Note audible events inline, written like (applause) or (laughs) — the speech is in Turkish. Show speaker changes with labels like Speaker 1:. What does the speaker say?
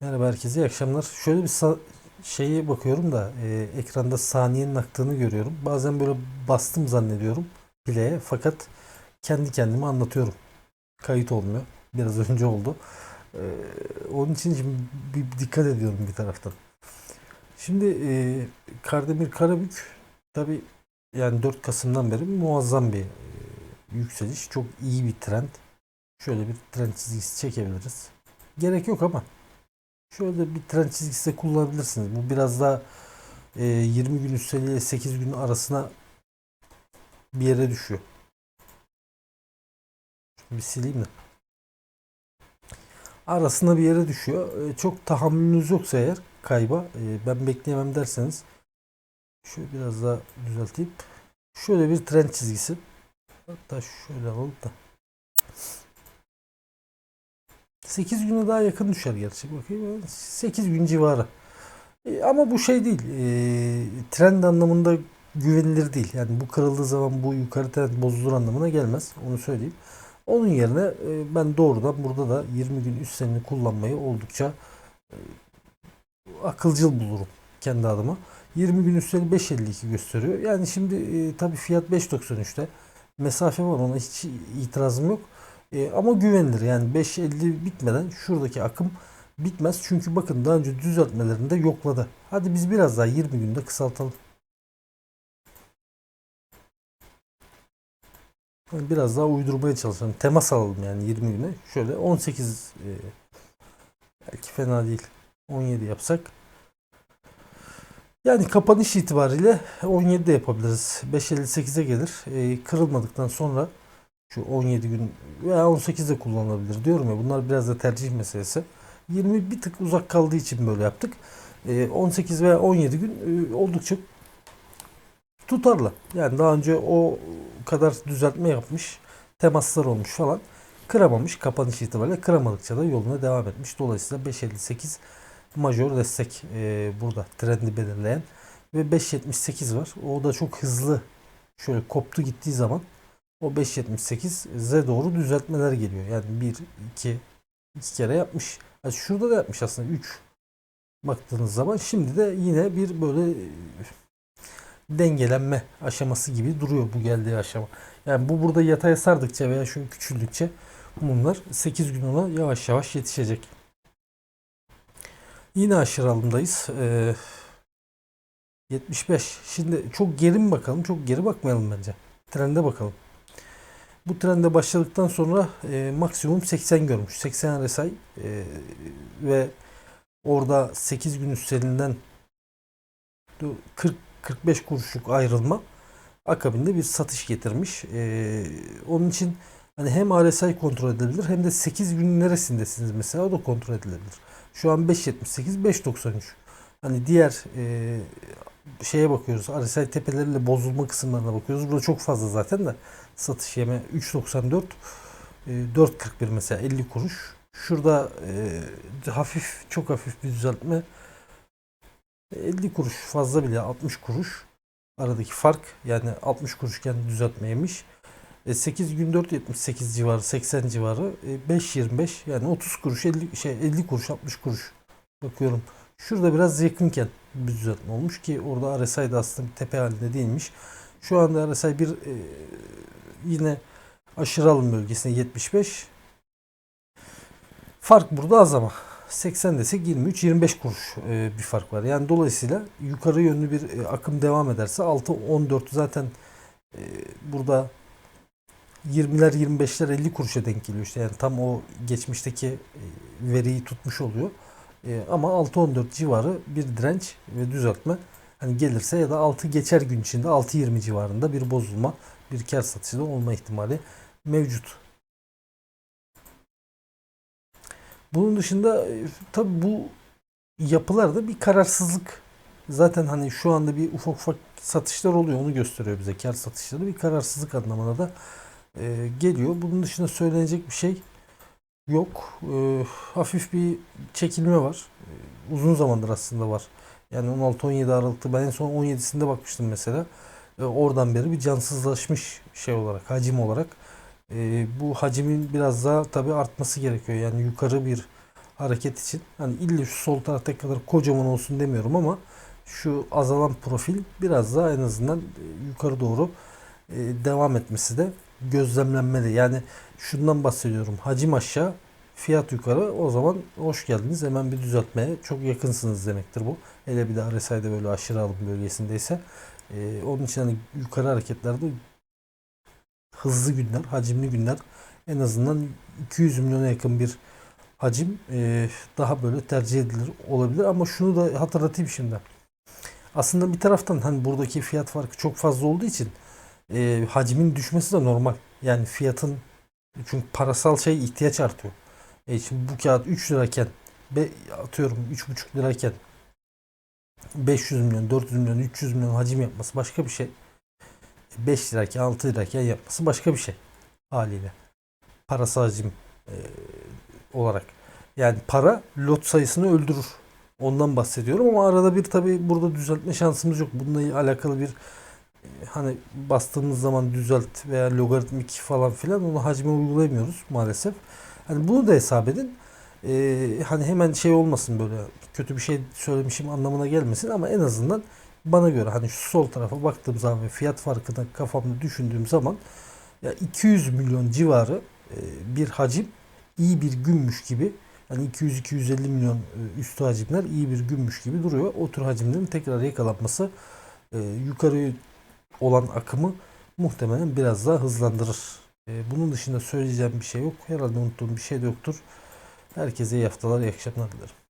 Speaker 1: Merhaba herkese, iyi akşamlar. Şöyle bir şeye bakıyorum da e, ekranda saniyenin aktığını görüyorum. Bazen böyle bastım zannediyorum play'e fakat kendi kendime anlatıyorum. Kayıt olmuyor. Biraz (laughs) önce oldu. E, onun için şimdi bir dikkat ediyorum bir taraftan. Şimdi e, Kardemir Karabük tabi yani 4 Kasım'dan beri muazzam bir e, yükseliş. Çok iyi bir trend. Şöyle bir trend çizgisi çekebiliriz. Gerek yok ama Şöyle bir tren çizgisi de kullanabilirsiniz. Bu biraz daha e, 20 gün üsteliğe 8 gün arasına bir yere düşüyor. Şunu bir sileyim de. Arasına bir yere düşüyor. E, çok tahammülünüz yoksa eğer kayba e, ben bekleyemem derseniz şöyle biraz daha düzelteyim. Şöyle bir tren çizgisi. Hatta şöyle alalım da. 8 güne daha yakın düşer gerçi. Bakayım 8 gün civarı. E, ama bu şey değil. E, trend anlamında güvenilir değil. Yani bu kırıldığı zaman bu yukarı trend bozulur anlamına gelmez. Onu söyleyeyim. Onun yerine e, ben doğrudan burada da 20 gün üstlerini kullanmayı oldukça e, akılcıl bulurum kendi adıma. 20 gün üstleri 5.52 gösteriyor. Yani şimdi e, tabii fiyat 5.93'te. Mesafe var ona hiç itirazım yok. E, ama güvenilir yani 5.50 bitmeden şuradaki akım bitmez. Çünkü bakın daha önce düzeltmelerinde yokladı. Hadi biz biraz daha 20 günde kısaltalım. Biraz daha uydurmaya çalışalım. Temas alalım yani 20 güne. Şöyle 18 e, belki fena değil. 17 yapsak. Yani kapanış itibariyle 17 de yapabiliriz. 5.58'e gelir. E, kırılmadıktan sonra şu 17 gün veya 18 de kullanılabilir diyorum ya bunlar biraz da tercih meselesi. 20 bir tık uzak kaldığı için böyle yaptık. 18 veya 17 gün oldukça tutarlı. Yani daha önce o kadar düzeltme yapmış, temaslar olmuş falan. Kıramamış kapanış itibariyle. Kıramadıkça da yoluna devam etmiş. Dolayısıyla 5.58 majör destek e, burada trendi belirleyen ve 5.78 var. O da çok hızlı şöyle koptu gittiği zaman o 5.78 Z doğru düzeltmeler geliyor. Yani 1, 2, 2 kere yapmış. Yani şurada da yapmış aslında 3 baktığınız zaman. Şimdi de yine bir böyle e, dengelenme aşaması gibi duruyor bu geldiği aşama. Yani bu burada yataya sardıkça veya şu küçüldükçe bunlar 8 gün ona yavaş yavaş yetişecek. Yine aşırı alımdayız. Ee, 75. Şimdi çok geri mi bakalım? Çok geri bakmayalım bence. Trende bakalım. Bu trende başladıktan sonra e, maksimum 80 görmüş. 80 RSI e, ve orada 8 gün üstlerinden 40 45 kuruşluk ayrılma akabinde bir satış getirmiş. E, onun için hani hem RSI kontrol edilebilir hem de 8 gün neresindesiniz mesela o da kontrol edilebilir. Şu an 5.78 5.93. Hani diğer e, şeye bakıyoruz. RSI tepeleriyle bozulma kısımlarına bakıyoruz. Burada çok fazla zaten de satış yeme 3.94 4.41 mesela 50 kuruş. Şurada e, hafif çok hafif bir düzeltme 50 kuruş fazla bile 60 kuruş aradaki fark yani 60 kuruşken düzeltmeymiş. E, 8 gün 4.78 civarı 80 civarı e, 5.25 yani 30 kuruş 50 şey 50 kuruş 60 kuruş bakıyorum. Şurada biraz yakınken bir düzeltme olmuş ki orada RSI de aslında bir tepe halinde değilmiş. Şu anda RSI bir e, yine aşırı alım bölgesine 75. Fark burada az ama. 80 desek 23-25 kuruş e, bir fark var. Yani dolayısıyla yukarı yönlü bir e, akım devam ederse 6-14 zaten e, burada 20'ler 25'ler 50 kuruşa denk geliyor işte. Yani tam o geçmişteki e, veriyi tutmuş oluyor. E, ama 6-14 civarı bir direnç ve düzeltme hani gelirse ya da 6 geçer gün içinde 6-20 civarında bir bozulma bir kar satışı da olma ihtimali mevcut. Bunun dışında e, tabi bu yapılarda bir kararsızlık zaten hani şu anda bir ufak ufak satışlar oluyor onu gösteriyor bize kar satışları bir kararsızlık anlamına da e, geliyor. Bunun dışında söylenecek bir şey yok. E, hafif bir çekilme var. E, uzun zamandır aslında var. Yani 16-17 Aralık'ta ben en son 17'sinde bakmıştım mesela. E, oradan beri bir cansızlaşmış şey olarak, hacim olarak. E, bu hacimin biraz daha tabii artması gerekiyor. Yani yukarı bir hareket için. Hani illa şu sol tarafta kadar kocaman olsun demiyorum ama şu azalan profil biraz daha en azından e, yukarı doğru e, devam etmesi de gözlemlenmeli. Yani şundan bahsediyorum. Hacim aşağı, fiyat yukarı. O zaman hoş geldiniz. Hemen bir düzeltmeye çok yakınsınız demektir bu. Hele bir de RSI'de böyle aşırı alım bölgesindeyse. E, onun için hani yukarı hareketlerde hızlı günler, hacimli günler en azından 200 milyona yakın bir hacim e, daha böyle tercih edilir olabilir ama şunu da hatırlatayım şimdi. Aslında bir taraftan hani buradaki fiyat farkı çok fazla olduğu için e, hacmin düşmesi de normal. Yani fiyatın çünkü parasal şey ihtiyaç artıyor. E şimdi bu kağıt 3 lirayken be, atıyorum 3,5 lirayken 500 milyon, 400 milyon, 300 milyon hacim yapması başka bir şey. 5 lirayken, 6 lirayken yapması başka bir şey haliyle. Parasal hacim e, olarak. Yani para lot sayısını öldürür. Ondan bahsediyorum ama arada bir tabi burada düzeltme şansımız yok. Bununla alakalı bir e, hani bastığımız zaman düzelt veya logaritmik falan filan onu hacme uygulayamıyoruz maalesef. Hani bunu da hesap edin. Ee, hani hemen şey olmasın böyle kötü bir şey söylemişim anlamına gelmesin ama en azından bana göre hani şu sol tarafa baktığım zaman ve fiyat farkını kafamda düşündüğüm zaman ya 200 milyon civarı e, bir hacim iyi bir günmüş gibi yani 200-250 milyon e, üstü hacimler iyi bir günmüş gibi duruyor. O tür hacimlerin tekrar yakalanması e, yukarı olan akımı muhtemelen biraz daha hızlandırır. E, bunun dışında söyleyeceğim bir şey yok. Herhalde unuttuğum bir şey de yoktur. Herkese iyi haftalar, iyi akşamlar dilerim.